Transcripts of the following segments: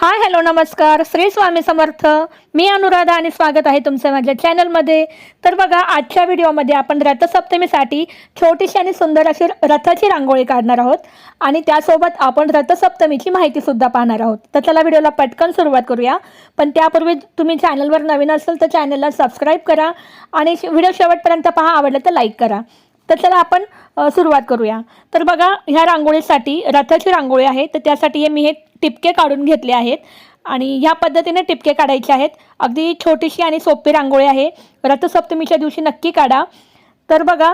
Hi hello नमस्कार. श्री स्वामी समर्थ. मी अनुराधा आणि स्वागत आहे तुमचं माझ्या चॅनलमध्ये. तर बघा आजच्या व्हिडिओमध्ये आपण रथसप्तमीसाठी छोटीशी आणि सुंदर अशी रथाची रांगोळी काढणार आहोत. आणि त्यासोबत आपण रथसप्तमीची माहितीसुद्धा पाहणार आहोत. तर चला व्हिडिओला पटकन सुरुवात करूया. पण त्यापूर्वी तुम्ही चॅनलवर नवीन असेल तर चॅनलला सबस्क्राईब करा. आणि व्हिडिओ शेवटपर्यंत पहा आवडलं तर लाईक करा. तर चला आपण सुरुवात करूया. तर बघा ह्या रांगोळीसाठी रथाची रांगोळी आहे तर त्यासाठी हे मी हे टिपके काढून घेतले आहेत. आणि ह्या पद्धतीने टिपके काढायचे आहेत. अगदी छोटीशी आणि सोपी रांगोळी आहे. रथसप्तमीच्या दिवशी नक्की काढा. तर बघा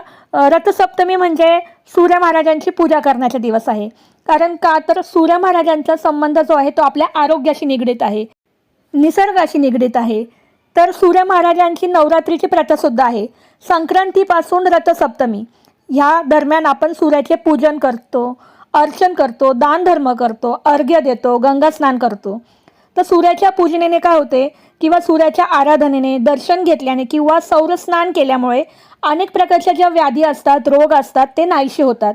रथसप्तमी म्हणजे सूर्य महाराजांची पूजा करण्याचा दिवस आहे. कारण का तर सूर्य महाराजांचा संबंध जो आहे तो आपल्या आरोग्याशी निगडीत आहे. निसर्गाशी निगडीत आहे. तर सूर्य महाराजांची नवरात्रीची प्रथासुद्धा आहे. संक्रांतीपासून रथसप्तमी. ह्या दरम्यान आपण सूर्याचे पूजन करतो अर्चन करतो दानधर्म करतो अर्घ्य देतो गंगा स्नान करतो. तर सूर्याच्या पूजनेने काय होते? किंवा सूर्याच्या आराधनेने दर्शन घेतल्याने किंवा सौरस्नान केल्यामुळे अनेक प्रकारच्या ज्या व्याधी असतात रोग असतात ते नाहीसे होतात.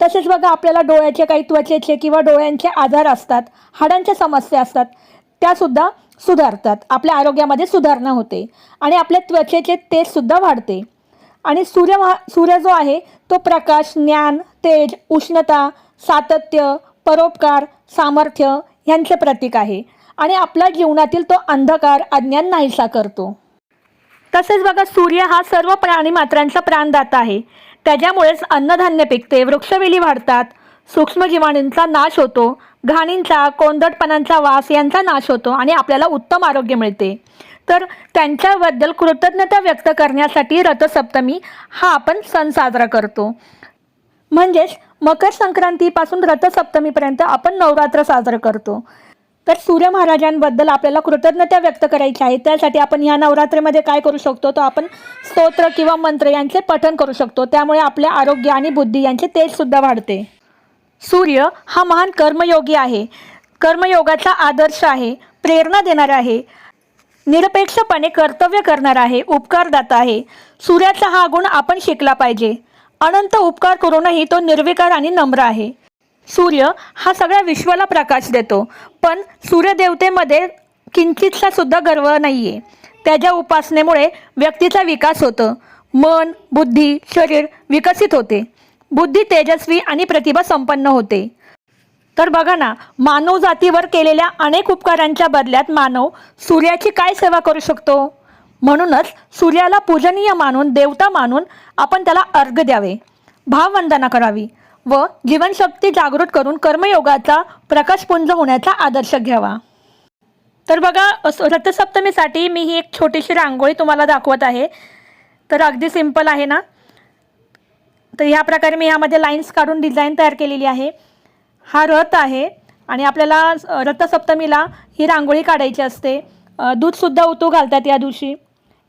तसेच बघा आपल्याला डोळ्याचे काही त्वचेचे किंवा डोळ्यांचे आजार असतात हाडांच्या समस्या असतात त्यासुद्धा सुधारतात. आपल्या आरोग्यामध्ये सुधारणा होते आणि आपल्या त्वचेचे तेजसुद्धा वाढते. आणि सूर्य सूर्य जो आहे तो प्रकाश ज्ञान तेज उष्णता सातत्य परोपकार सामर्थ्य यांचे प्रतीक आहे. आणि आपल्या जीवनातील तो अंधकार अज्ञान नाहीसा करतो. तसेच बघा सूर्य हा सर्व प्राणी मात्रांचा प्राणदाता आहे. त्याच्यामुळेच अन्नधान्य पिकते वृक्षवेली वाढतात सूक्ष्मजीवाणूंचा नाश होतो घाणींचा कोंदटपणांचा वास यांचा नाश होतो आणि आपल्याला उत्तम आरोग्य मिळते. तर त्यांच्याबद्दल कृतज्ञता व्यक्त करण्यासाठी रथसप्तमी हा आपण सण साजरा करतो. म्हणजेच मकर संक्रांतीपासून रथसप्तमीपर्यंत आपण नवरात्र साजरं करतो. तर सूर्य महाराजांबद्दल आपल्याला कृतज्ञता व्यक्त करायची आहे. त्यासाठी आपण या नवरात्रीमध्ये काय करू शकतो? तर आपण स्तोत्र किंवा मंत्र यांचे पठण करू शकतो. त्यामुळे आपले आरोग्य आणि बुद्धी यांचे तेजसुद्धा वाढते. सूर्य हा महान कर्मयोगी आहे. कर्मयोगाचा आदर्श आहे प्रेरणा देणारा आहे निरपेक्षपणे कर्तव्य करणारा आहे उपकारदाता आहे. सूर्याचा हा गुण आपण शिकला पाहिजे. अनंत उपकार करूनही तो निर्विकार आणि नम्र आहे. सूर्य हा सगळ्या विश्वाला प्रकाश देतो पण सूर्यदेवतेमध्ये किंचितचा सुद्धा गर्व नाही आहे त्याच्या उपासनेमुळे व्यक्तीचा विकास होतो. मन बुद्धी शरीर विकसित होते. बुद्धी तेजस्वी आणि प्रतिभा संपन्न होते. तर बघा ना मानव जातीवर केलेल्या अनेक उपकारांच्या बदल्यात मानव सूर्याची काय सेवा करू शकतो? म्हणूनच सूर्याला पूजनीय मानून देवता मानून आपण त्याला अर्घ द्यावे भाववंदना करावी व जीवनशक्ती जागृत करून कर्मयोगाचा प्रकाशपुंज होण्याचा आदर्श घ्यावा. तर बघा रथसप्तमीसाठी मी ही एक छोटीशी रांगोळी तुम्हाला दाखवत आहे. तर अगदी सिंपल आहे ना? तर ह्या प्रकारे मी ह्यामध्ये लाईन्स काढून डिझाईन तयार केलेली आहे. हा रथ आहे आणि आपल्याला रथसप्तमीला ही रांगोळी काढायची असते. दूधसुद्धा उतू घालतात या दिवशी.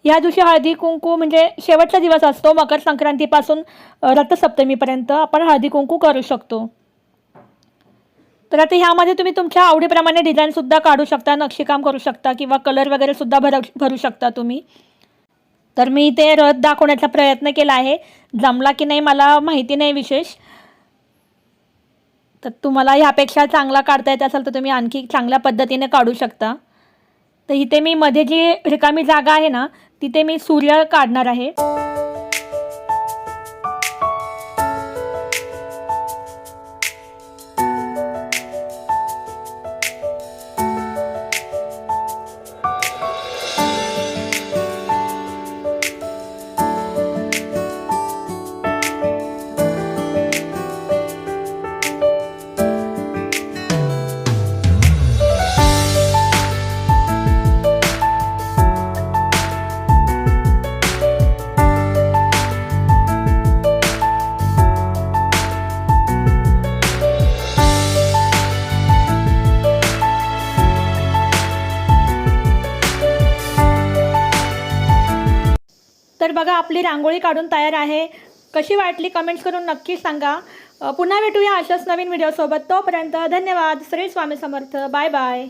या दिवशी हळदी कुंकू म्हणजे शेवटचा दिवस असतो मकर संक्रांतीपासून रथसप्तमीपर्यंत आपण हळदी कुंकू करू शकतो. तर आता ह्यामध्ये तुम्ही तुमच्या आवडीप्रमाणे डिझाईनसुद्धा काढू शकता नक्षीकाम करू शकता किंवा कलर वगैरेसुद्धा भर भरू शकता तुम्ही. तर मी ते रथ दाखवण्याचा प्रयत्न केला आहे. जमला की नाही मला माहिती नाही विशेष. तर तुम्हाला ह्यापेक्षा चांगला काढता येत असेल तर तुम्ही आणखी चांगल्या पद्धतीने काढू शकता. तर इथे मी मध्ये जी रिकामी जागा आहे ना तिथे मी सूर्य काढणार आहे. तर बघा आपली रांगोळी काढून तयार आहे. कशी वाटली कमेंट्स करून नक्की सांगा. पुन्हा भेटूया अशाच नवीन व्हिडिओसोबत तोपर्यंत धन्यवाद. श्री स्वामी समर्थ. Bye bye